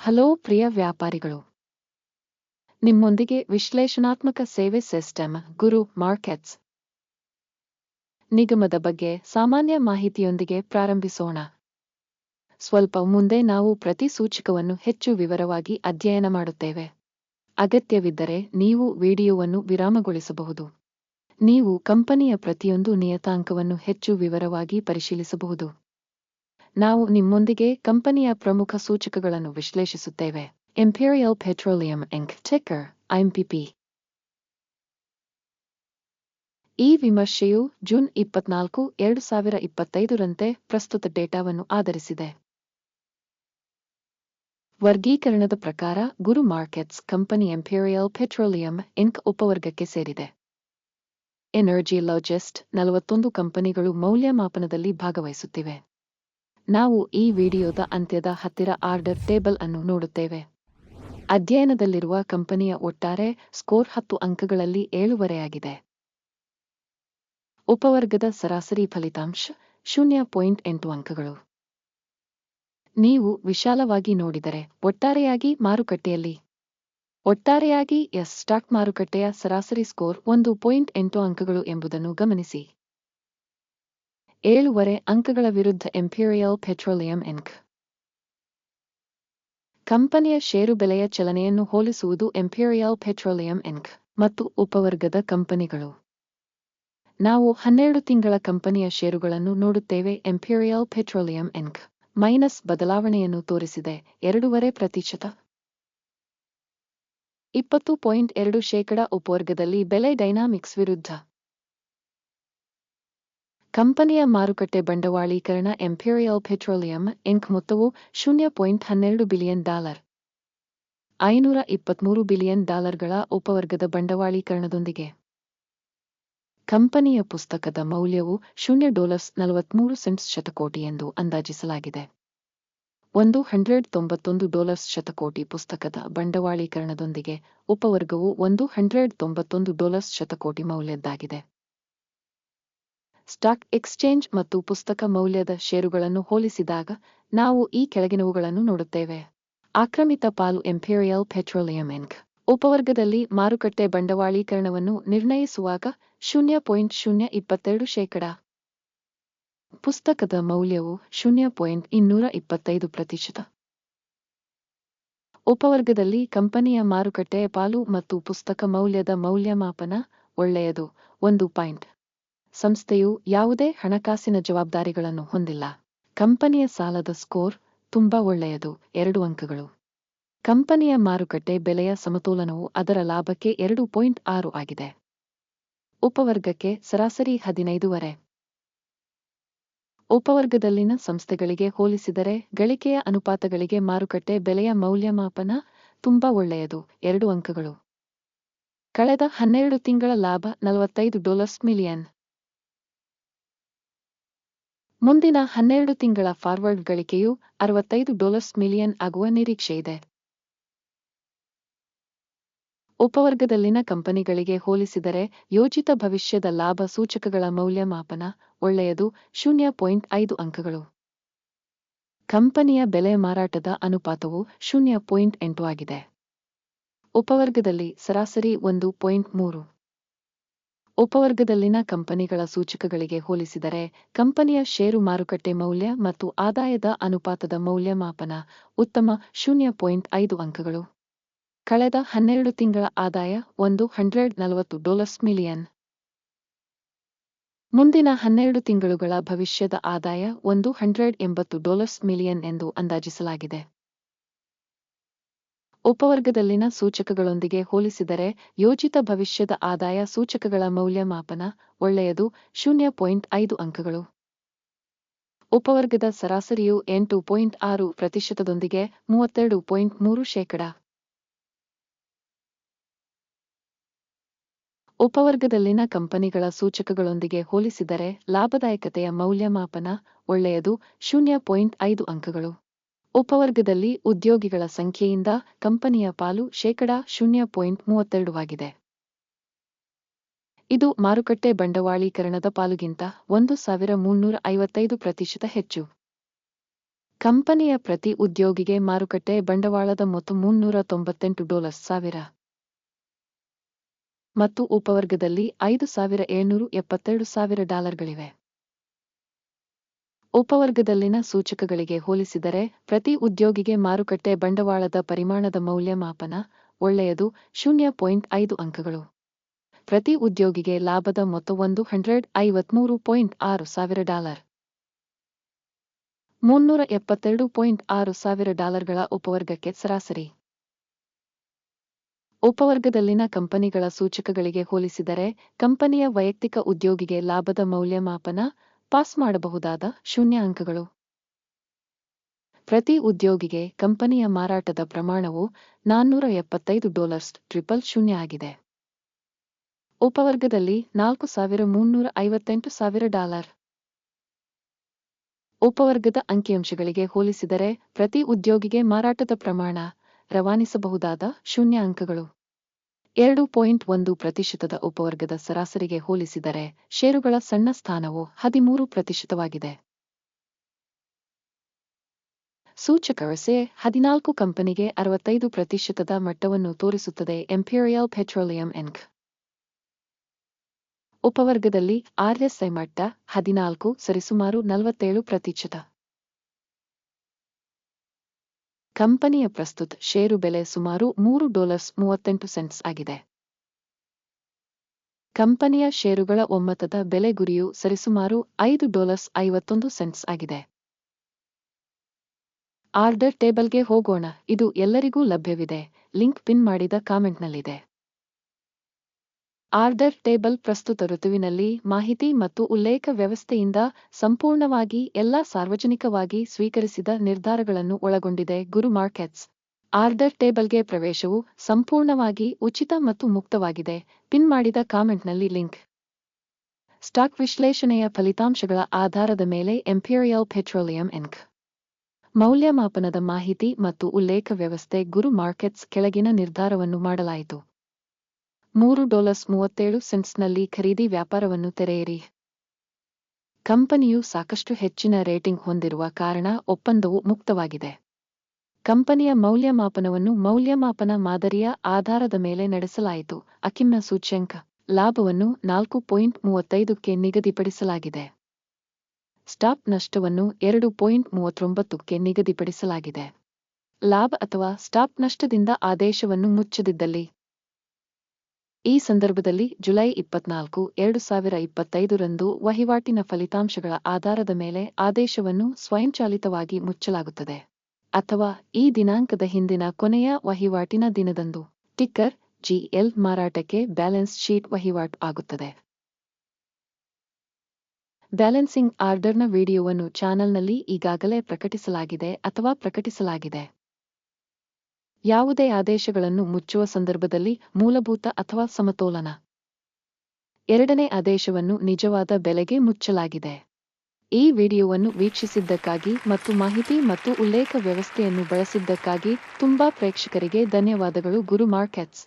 Hello ಪ್ರಿಯ ವ್ಯಾಪಾರಿಗಳು. ನಿಮ್ಮೊಂದಿಗೆ ವಿಶ್ಲೇಷಣಾತ್ಮಕ ಸೇವೆ ಸಿಸ್ಟಮ್ ಗುರು ಮಾರ್ಕೆಟ್ಸ್. ನಿಗಮದ ಬಗ್ಗೆ ಸಾಮಾನ್ಯ ಮಾಹಿತಿಯೊಂದಿಗೆ ಪ್ರಾರಂಭಿಸೋಣ. ಸ್ವಲ್ಪ ಮುಂದೆ ನಾವು ಪ್ರತಿ ಸೂಚಕವನ್ನು ಹೆಚ್ಚು ವಿವರವಾಗಿ ಅಧ್ಯಯನ ಮಾಡುತ್ತೇವೆ. ಅಗತ್ಯವಿದ್ದರೆ ನೀವು ವಿಡಿಯೋವನ್ನು ವಿರಾಮಗೊಳಿಸಬಹುದು. ನೀವು ಕಂಪನಿಯ ಪ್ರತಿಯೊಂದು ನಿಯತಾಂಕವನ್ನು ಹೆಚ್ಚು ವಿವರವಾಗಿ ಪರಿಶೀಲಿಸಬಹುದು. ನಾವು ನಿಮ್ಮೊಂದಿಗೆ ಕಂಪನಿಯ ಪ್ರಮುಖ ಸೂಚಕಗಳನ್ನು ವಿಶ್ಲೇಷಿಸುತ್ತೇವೆ. ಇಂಪೀರಿಯಲ್ ಪೆಟ್ರೋಲಿಯಂ ಎಂಕ್ ಟಿಕ್ಕರ್ ಐಎಂಪಿಪಿ ಈ ವಿಮರ್ಶೆಯು ಜೂನ್ ಇಪ್ಪತ್ನಾಲ್ಕು, ಎರಡು ಸಾವಿರ ಇಪ್ಪತ್ತೈದರಂತೆ ಪ್ರಸ್ತುತ ಡೇಟಾವನ್ನು ಆಧರಿಸಿದೆ. ವರ್ಗೀಕರಣದ ಪ್ರಕಾರ Guru markets company Imperial Petroleum Inc ಉಪವರ್ಗಕ್ಕೆ ಸೇರಿದೆ. ಎನರ್ಜಿ ಲಾಜಿಸ್ಟ್ ನಲವತ್ತೊಂದು ಕಂಪನಿಗಳು ಮೌಲ್ಯಮಾಪನದಲ್ಲಿ ಭಾಗವಹಿಸುತ್ತಿವೆ. ನಾವು ಈ ವಿಡಿಯೋದ ಅಂತ್ಯದ ಹತ್ತಿರ ಆರ್ಡರ್ ಟೇಬಲ್ ಅನ್ನು ನೋಡುತ್ತೇವೆ. ಅಧ್ಯಯನದಲ್ಲಿರುವ ಕಂಪನಿಯ ಒಟ್ಟಾರೆ ಸ್ಕೋರ್ ಹತ್ತು ಅಂಕಗಳಲ್ಲಿ ಏಳುವರೆಯಾಗಿದೆ. ಉಪವರ್ಗದ ಸರಾಸರಿ ಫಲಿತಾಂಶ ಶೂನ್ಯ ಪಾಯಿಂಟ್ ಎಂಟು ಅಂಕಗಳು. ನೀವು ವಿಶಾಲವಾಗಿ ನೋಡಿದರೆ ಒಟ್ಟಾರೆಯಾಗಿ ಮಾರುಕಟ್ಟೆಯಲ್ಲಿ. ಒಟ್ಟಾರೆಯಾಗಿ ಎಸ್ ಸ್ಟಾಕ್ ಮಾರುಕಟ್ಟೆಯ ಸರಾಸರಿ ಸ್ಕೋರ್ ಒಂದು ಪಾಯಿಂಟ್ ಎಂಟು ಅಂಕಗಳು ಎಂಬುದನ್ನು ಗಮನಿಸಿ. ಏಳುವರೆ ಅಂಕಗಳ ವಿರುದ್ಧ ಎಂಪೀರಿಯಲ್ ಪೆಟ್ರೋಲಿಯಂ ಇಂಕ್ ಕಂಪನಿಯ ಷೇರು ಬೆಲೆಯ ಚಲನೆಯನ್ನು ಹೋಲಿಸುವುದು ಎಂಪೀರಿಯಲ್ ಪೆಟ್ರೋಲಿಯಂ ಇಂಕ್ ಮತ್ತು ಉಪವರ್ಗದ ಕಂಪನಿಗಳು. ನಾವು ಹನ್ನೆರಡು ತಿಂಗಳ ಕಂಪನಿಯ ಷೇರುಗಳನ್ನು ನೋಡುತ್ತೇವೆ ಎಂಪೀರಿಯಲ್ ಪೆಟ್ರೋಲಿಯಂ ಇಂಕ್ ಮೈನಸ್ ಬದಲಾವಣೆಯನ್ನು ತೋರಿಸಿದೆ ಎರಡೂವರೆ ಪ್ರತಿಶತ. ಇಪ್ಪತ್ತು ಪಾಯಿಂಟ್ ಎರಡು ಶೇಕಡ ಉಪವರ್ಗದಲ್ಲಿ ಬೆಲೆ ಡೈನಾಮಿಕ್ಸ್ ವಿರುದ್ಧ. ಕಂಪನಿಯ ಮಾರುಕಟ್ಟೆ ಬಂಡವಾಳೀಕರಣ ಎಂಪೀರಿಯಲ್ ಪೆಟ್ರೋಲಿಯಂ ಇಂಕ್ ಮೊತ್ತವು ಶೂನ್ಯ ಪಾಯಿಂಟ್ ಹನ್ನೆರಡು ಬಿಲಿಯನ್ ಡಾಲರ್. ಐನೂರ ಇಪ್ಪತ್ಮೂರು ಬಿಲಿಯನ್ ಡಾಲರ್ಗಳ ಉಪವರ್ಗದ ಬಂಡವಾಳೀಕರಣದೊಂದಿಗೆ. ಕಂಪನಿಯ ಪುಸ್ತಕದ ಮೌಲ್ಯವು ಶೂನ್ಯ ಡಾಲರ್ಸ್ ನಲವತ್ಮೂರು ಸೆಂಟ್ಸ್ ಶತಕೋಟಿ ಎಂದು ಅಂದಾಜಿಸಲಾಗಿದೆ. ಒಂದು ಹಂಡ್ರೆಡ್ ತೊಂಬತ್ತೊಂದು ಡಾಲರ್ಸ್ ಶತಕೋಟಿ ಪುಸ್ತಕದ ಬಂಡವಾಳೀಕರಣದೊಂದಿಗೆ ಉಪವರ್ಗವು ಒಂದು ಹಂಡ್ರೆಡ್ ತೊಂಬತ್ತೊಂದು ಡಾಲರ್ಸ್ ಶತಕೋಟಿ ಮೌಲ್ಯದ್ದಾಗಿದೆ. ಸ್ಟಾಕ್ ಎಕ್ಸ್ಚೇಂಜ್ ಮತ್ತು ಪುಸ್ತಕ ಮೌಲ್ಯದ ಷೇರುಗಳನ್ನು ಹೋಲಿಸಿದಾಗ ನಾವು ಈ ಕೆಳಗಿನವುಗಳನ್ನು ನೋಡುತ್ತೇವೆ. ಆಕ್ರಮಿತ ಪಾಲು ಎಂಪೀರಿಯಲ್ ಪೆಟ್ರೋಲಿಯಂ ಇಂಕ್ ಉಪವರ್ಗದಲ್ಲಿ ಮಾರುಕಟ್ಟೆ ಬಂಡವಾಳೀಕರಣವನ್ನು ನಿರ್ಣಯಿಸುವಾಗ ಶೂನ್ಯ ಪಾಯಿಂಟ್ ಶೂನ್ಯ ಇಪ್ಪತ್ತೆರಡು ಶೇಕಡ. ಪುಸ್ತಕದ ಮೌಲ್ಯವು ಶೂನ್ಯ ಪಾಯಿಂಟ್ ಇನ್ನೂರ ಇಪ್ಪತ್ತೈದು ಪ್ರತಿಶತ. ಉಪವರ್ಗದಲ್ಲಿ ಕಂಪನಿಯ ಮಾರುಕಟ್ಟೆ ಪಾಲು ಮತ್ತು ಪುಸ್ತಕ ಮೌಲ್ಯದ ಮೌಲ್ಯಮಾಪನ ಒಳ್ಳೆಯದು, ಒಂದು ಪಾಯಿಂಟ್. ಸಂಸ್ಥೆಯು ಯಾವುದೇ ಹಣಕಾಸಿನ ಜವಾಬ್ದಾರಿಗಳನ್ನು ಹೊಂದಿಲ್ಲ. ಕಂಪನಿಯ ಸಾಲದ ಸ್ಕೋರ್ ತುಂಬಾ ಒಳ್ಳೆಯದು. ಎರಡು ಅಂಕಗಳು. ಕಂಪನಿಯ ಮಾರುಕಟ್ಟೆ ಬೆಲೆಯ ಸಮತೋಲನವು ಅದರ ಲಾಭಕ್ಕೆ ಎರಡು ಪಾಯಿಂಟ್ ಆರು ಆಗಿದೆ. ಉಪವರ್ಗಕ್ಕೆ ಸರಾಸರಿ ಹದಿನೈದುವರೆ ಉಪವರ್ಗದಲ್ಲಿನ ಸಂಸ್ಥೆಗಳಿಗೆ ಹೋಲಿಸಿದರೆ ಗಳಿಕೆಯ ಅನುಪಾತಗಳಿಗೆ ಮಾರುಕಟ್ಟೆ ಬೆಲೆಯ ಮೌಲ್ಯಮಾಪನ ತುಂಬಾ ಒಳ್ಳೆಯದು. ಎರಡು ಅಂಕಗಳು. ಕಳೆದ ಹನ್ನೆರಡು ತಿಂಗಳ ಲಾಭ ನಲವತ್ತೈದು ಡಾಲರ್ಸ್ ಮಿಲಿಯನ್. ಮುಂದಿನ ಹನ್ನೆರಡು ತಿಂಗಳ ಫಾರ್ವರ್ಡ್ ಗಳಿಕೆಯು ಅರವತ್ತೈದು ಡಾಲರ್ಸ್ ಮಿಲಿಯನ್ ಆಗುವ ನಿರೀಕ್ಷೆಯಿದೆ ಉಪವರ್ಗದಲ್ಲಿನ ಕಂಪನಿಗಳಿಗೆ ಹೋಲಿಸಿದರೆ ಯೋಜಿತ ಭವಿಷ್ಯದ ಲಾಭ ಸೂಚಕಗಳ ಮೌಲ್ಯಮಾಪನ ಒಳ್ಳೆಯದು ಶೂನ್ಯ ಪಾಯಿಂಟ್ ಐದು ಅಂಕಗಳು. ಕಂಪನಿಯ ಬೆಲೆ ಮಾರಾಟದ ಅನುಪಾತವು ಶೂನ್ಯ ಪಾಯಿಂಟ್ ಎಂಟು ಆಗಿದೆ. ಉಪವರ್ಗದಲ್ಲಿ ಸರಾಸರಿ ಒಂದು ಪಾಯಿಂಟ್ ಮೂರು. ಉಪವರ್ಗದಲ್ಲಿನ ಕಂಪನಿಗಳ ಸೂಚಕಗಳಿಗೆ ಹೋಲಿಸಿದರೆ, ಕಂಪನಿಯ ಷೇರು ಮಾರುಕಟ್ಟೆ ಮೌಲ್ಯ ಮತ್ತು ಆದಾಯದ ಅನುಪಾತದ ಮೌಲ್ಯಮಾಪನ ಉತ್ತಮ ಶೂನ್ಯ ಪಾಯಿಂಟ್ ಐದು ಅಂಕಗಳು. ಕಳೆದ ಹನ್ನೆರಡು ತಿಂಗಳ ಆದಾಯ ಒಂದು ಹಂಡ್ರೆಡ್ ನಲವತ್ತು ಡಾಲರ್ಸ್ ಮಿಲಿಯನ್. ಮುಂದಿನ ಹನ್ನೆರಡು ತಿಂಗಳುಗಳ ಭವಿಷ್ಯದ ಆದಾಯ ಒಂದು ಹಂಡ್ರೆಡ್ ಎಂಬತ್ತು ಡಾಲರ್ಸ್ ಮಿಲಿಯನ್ ಎಂದು ಅಂದಾಜಿಸಲಾಗಿದೆ. ಉಪವರ್ಗದಲ್ಲಿನ ಸೂಚಕಗಳೊಂದಿಗೆ ಹೋಲಿಸಿದರೆ ಯೋಜಿತ ಭವಿಷ್ಯದ ಆದಾಯ ಸೂಚಕಗಳ ಮೌಲ್ಯಮಾಪನ ಒಳ್ಳೆಯದು, ಶೂನ್ಯ ಪಾಯಿಂಟ್ ಐದು ಅಂಕಗಳು. ಉಪವರ್ಗದ ಸರಾಸರಿಯು ಎಂಟು ಪಾಯಿಂಟ್ ಆರು ಪ್ರತಿಶತದೊಂದಿಗೆ ಮೂವತ್ತೆರಡು ಪಾಯಿಂಟ್ ಮೂರು ಶೇಕಡ. ಉಪವರ್ಗದಲ್ಲಿನ ಕಂಪನಿಗಳ ಸೂಚಕಗಳೊಂದಿಗೆ ಹೋಲಿಸಿದರೆ ಲಾಭದಾಯಕತೆಯ ಮೌಲ್ಯಮಾಪನ ಒಳ್ಳೆಯದು, ಶೂನ್ಯ ಪಾಯಿಂಟ್ ಐದು ಅಂಕಗಳು. ಉಪವರ್ಗದಲ್ಲಿ ಉದ್ಯೋಗಿಗಳ ಸಂಖ್ಯೆಯಿಂದ ಕಂಪನಿಯ ಪಾಲು ಶೇಕಡಾ ಶೂನ್ಯ ಪಾಯಿಂಟ್ ಮೂವತ್ತೆರಡುವಾಗಿದೆ ಇದು ಮಾರುಕಟ್ಟೆ ಬಂಡವಾಳೀಕರಣದ ಪಾಲುಗಿಂತ ಒಂದು ಸಾವಿರ ಮುನ್ನೂರ ಐವತ್ತೈದು ಪ್ರತಿಶತ ಹೆಚ್ಚು. ಕಂಪನಿಯ ಪ್ರತಿ ಉದ್ಯೋಗಿಗೆ ಮಾರುಕಟ್ಟೆ ಬಂಡವಾಳದ ಮೊತ್ತ ಮುನ್ನೂರ ತೊಂಬತ್ತೆಂಟು ಡಾಲರ್ ಸಾವಿರ. ಮತ್ತು ಉಪವರ್ಗದಲ್ಲಿ ಐದು ಸಾವಿರ ಏಳ್ನೂರು ಎಪ್ಪತ್ತೆರಡು ಸಾವಿರ ಡಾಲರ್ಗಳಿವೆ. ಉಪವರ್ಗದಲ್ಲಿನ ಸೂಚಕಗಳಿಗೆ ಹೋಲಿಸಿದರೆ, ಪ್ರತಿ ಉದ್ಯೋಗಿಗೆ ಮಾರುಕಟ್ಟೆ ಬಂಡವಾಳದ ಪರಿಮಾಣದ ಮೌಲ್ಯಮಾಪನ ಒಳ್ಳೆಯದು, ಶೂನ್ಯ ಪಾಯಿಂಟ್ ಐದು ಅಂಕಗಳು. ಪ್ರತಿ ಉದ್ಯೋಗಿಗೆ ಲಾಭದ ಮೊತ್ತ ಹಂಡ್ರೆಡ್ ಐವತ್ಮೂರು ಪಾಯಿಂಟ್ ಆರು ಸಾವಿರ ಡಾಲರ್. ಮುನ್ನೂರ ಎಪ್ಪತ್ತೆರಡು ಪಾಯಿಂಟ್ ಆರು ಸಾವಿರ ಡಾಲರ್ಗಳ ಉಪವರ್ಗಕ್ಕೆ ಸರಾಸರಿ. ಉಪವರ್ಗದಲ್ಲಿನ ಕಂಪನಿಗಳ ಸೂಚಕಗಳಿಗೆ ಹೋಲಿಸಿದರೆ, ಕಂಪನಿಯ ವೈಯಕ್ತಿಕ ಉದ್ಯೋಗಿಗೆ ಲಾಭದ ಮೌಲ್ಯಮಾಪನ ಪಾಸ್ ಮಾಡಬಹುದಾದ ಶೂನ್ಯ ಅಂಕಗಳು. ಪ್ರತಿ ಉದ್ಯೋಗಿಗೆ ಕಂಪನಿಯ ಮಾರಾಟದ ಪ್ರಮಾಣವು ನಾನ್ನೂರ ಎಪ್ಪತ್ತೈದು ಡಾಲರ್ಸ್ ಟ್ರಿಪಲ್ ಶೂನ್ಯ ಆಗಿದೆ. ಉಪವರ್ಗದಲ್ಲಿ ನಾಲ್ಕು ಸಾವಿರ ಮುನ್ನೂರ ಐವತ್ತೆಂಟು ಸಾವಿರ ಡಾಲರ್. ಉಪವರ್ಗದ ಅಂಕಿಅಂಶಗಳಿಗೆ ಹೋಲಿಸಿದರೆ ಪ್ರತಿ ಉದ್ಯೋಗಿಗೆ ಮಾರಾಟದ ಪ್ರಮಾಣ ರವಾನಿಸಬಹುದಾದ ಶೂನ್ಯ ಅಂಕಗಳು. ಎರಡು ಪಾಯಿಂಟ್ ಒಂದು ಪ್ರತಿಶತದ ಉಪವರ್ಗದ ಸರಾಸರಿಗೆ ಹೋಲಿಸಿದರೆ ಷೇರುಗಳ ಸಣ್ಣ ಸ್ಥಾನವು ಹದಿಮೂರು ಪ್ರತಿಶತವಾಗಿದೆ. ಸೂಚಕ ಸೆ ಹದಿನಾಲ್ಕು ಕಂಪನಿಗೆ ಅರವತ್ತೈದು ಪ್ರತಿಶತದ ಮಟ್ಟವನ್ನು ತೋರಿಸುತ್ತದೆ ಎಂಪೀರಿಯಲ್ ಪೆಟ್ರೋಲಿಯಂ ಎನ್ಕ್ ಉಪವರ್ಗದಲ್ಲಿ ಆರ್ಎಸ್ಐ ಮಟ್ಟ ಹದಿನಾಲ್ಕು ಸರಿಸುಮಾರು ನಲವತ್ತೇಳು ಪ್ರತಿಶತ. ಕಂಪನಿಯ ಪ್ರಸ್ತುತ ಷೇರು ಬೆಲೆ ಸುಮಾರು ಮೂರು ಡಾಲರ್ಸ್ ಮೂವತ್ತೆಂಟು ಸೆಂಟ್ಸ್ ಆಗಿದೆ. ಕಂಪನಿಯ ಷೇರುಗಳ ಒಮ್ಮತದ ಬೆಲೆ ಗುರಿಯು ಸರಿಸುಮಾರು ಐದು ಡಾಲರ್ಸ್ ಐವತ್ತೊಂದು ಸೆಂಟ್ಸ್ ಆಗಿದೆ. ಆರ್ಡರ್ ಟೇಬಲ್ಗೆ ಹೋಗೋಣ, ಇದು ಎಲ್ಲರಿಗೂ ಲಭ್ಯವಿದೆ, ಲಿಂಕ್ ಪಿನ್ ಮಾಡಿದ ಕಾಮೆಂಟ್ನಲ್ಲಿದೆ. ಆರ್ಡರ್ ಟೇಬಲ್ ಪ್ರಸ್ತುತ ಋತುವಿನಲ್ಲಿ ಮಾಹಿತಿ ಮತ್ತು ಉಲ್ಲೇಖ ವ್ಯವಸ್ಥೆಯಿಂದ ಸಂಪೂರ್ಣವಾಗಿ ಎಲ್ಲಾ ಸಾರ್ವಜನಿಕವಾಗಿ ಸ್ವೀಕರಿಸಿದ ನಿರ್ಧಾರಗಳನ್ನು ಒಳಗೊಂಡಿದೆ ಗುರು ಮಾರ್ಕೆಟ್ಸ್. ಆರ್ಡರ್ ಟೇಬಲ್ಗೆ ಪ್ರವೇಶವು ಸಂಪೂರ್ಣವಾಗಿ ಉಚಿತ ಮತ್ತು ಮುಕ್ತವಾಗಿದೆ. ಪಿನ್ ಮಾಡಿದ ಕಾಮೆಂಟ್ನಲ್ಲಿ ಲಿಂಕ್. ಸ್ಟಾಕ್ ವಿಶ್ಲೇಷಣೆಯ ಫಲಿತಾಂಶಗಳ ಆಧಾರದ ಮೇಲೆ ಎಂಪೀರಿಯಲ್ ಪೆಟ್ರೋಲಿಯಂ ಎನ್ಕ್ ಮೌಲ್ಯಮಾಪನದ ಮಾಹಿತಿ ಮತ್ತು ಉಲ್ಲೇಖ ವ್ಯವಸ್ಥೆ ಗುರು ಮಾರ್ಕೆಟ್ಸ್ ಕೆಳಗಿನ ನಿರ್ಧಾರವನ್ನು ಮಾಡಲಾಯಿತು. ಮೂರು ಡಾಲರ್ಸ್ ಮೂವತ್ತೇಳು ಸೆಂಟ್ಸ್ನಲ್ಲಿ ಖರೀದಿ ವ್ಯಾಪಾರವನ್ನು ತೆರೆಯಿರಿ. ಕಂಪನಿಯು ಸಾಕಷ್ಟು ಹೆಚ್ಚಿನ ರೇಟಿಂಗ್ ಹೊಂದಿರುವ ಕಾರಣ ಒಪ್ಪಂದವು ಮುಕ್ತವಾಗಿದೆ. ಕಂಪನಿಯ ಮೌಲ್ಯಮಾಪನವನ್ನು ಮೌಲ್ಯಮಾಪನ ಮಾದರಿಯ ಆಧಾರದ ಮೇಲೆ ನಡೆಸಲಾಯಿತು. ಅಕಿಮ್ನ ಸೂಚ್ಯಂಕ, ಲಾಭವನ್ನು ನಾಲ್ಕು ಪಾಯಿಂಟ್ ಮೂವತ್ತೈದಕ್ಕೆ ನಿಗದಿಪಡಿಸಲಾಗಿದೆ. ಸ್ಟಾಪ್ ನಷ್ಟವನ್ನು ಎರಡು ಪಾಯಿಂಟ್ ಮೂವತ್ತೊಂಬತ್ತಕ್ಕೆ ನಿಗದಿಪಡಿಸಲಾಗಿದೆ. ಲಾಭ ಅಥವಾ ಸ್ಟಾಪ್ ನಷ್ಟದಿಂದ ಆದೇಶವನ್ನು ಮುಚ್ಚದಿದ್ದಲ್ಲಿ ಈ ಸಂದರ್ಭದಲ್ಲಿ ಜುಲೈ ಇಪ್ಪತ್ನಾಲ್ಕು, ಎರಡು ಸಾವಿರ ಇಪ್ಪತ್ತೈದರಂದು ವಹಿವಾಟಿನ ಫಲಿತಾಂಶಗಳ ಆಧಾರದ ಮೇಲೆ ಆದೇಶವನ್ನು ಸ್ವಯಂಚಾಲಿತವಾಗಿ ಮುಚ್ಚಲಾಗುತ್ತದೆ. ಅಥವಾ ಈ ದಿನಾಂಕದ ಹಿಂದಿನ ಕೊನೆಯ ವಹಿವಾಟಿನ ದಿನದಂದು. ಟಿಕ್ಕರ್, ಜಿಎಲ್ ಮಾರಾಟಕ್ಕೆ ಬ್ಯಾಲೆನ್ಸ್ ಶೀಟ್ ವಹಿವಾಟು ಆಗುತ್ತದೆ. ಬ್ಯಾಲೆನ್ಸಿಂಗ್ ಆರ್ಡರ್ನ ವಿಡಿಯೋವನ್ನು ಚಾನೆಲ್ನಲ್ಲಿ ಈಗಾಗಲೇ ಪ್ರಕಟಿಸಲಾಗಿದೆ ಅಥವಾ ಪ್ರಕಟಿಸಲಾಗಿದೆ. ಯಾವುದೇ ಆದೇಶಗಳನ್ನು ಮುಚ್ಚುವ ಸಂದರ್ಭದಲ್ಲಿ ಮೂಲಭೂತ ಅಥವಾ ಸಮತೋಲನ. ಎರಡನೇ ಆದೇಶವನ್ನು ನಿಜವಾದ ಬೆಲೆಗೆ ಮುಚ್ಚಲಾಗಿದೆ. ಈ ವಿಡಿಯೋವನ್ನು ವೀಕ್ಷಿಸಿದ್ದಕ್ಕಾಗಿ ಮತ್ತು ಮಾಹಿತಿ ಮತ್ತು ಉಲ್ಲೇಖ ವ್ಯವಸ್ಥೆಯನ್ನು ಬಳಸಿದ್ದಕ್ಕಾಗಿ ತುಂಬಾ ಪ್ರೇಕ್ಷಕರಿಗೆ ಧನ್ಯವಾದಗಳು ಗುರು ಮಾರ್ಕೆಟ್ಸ್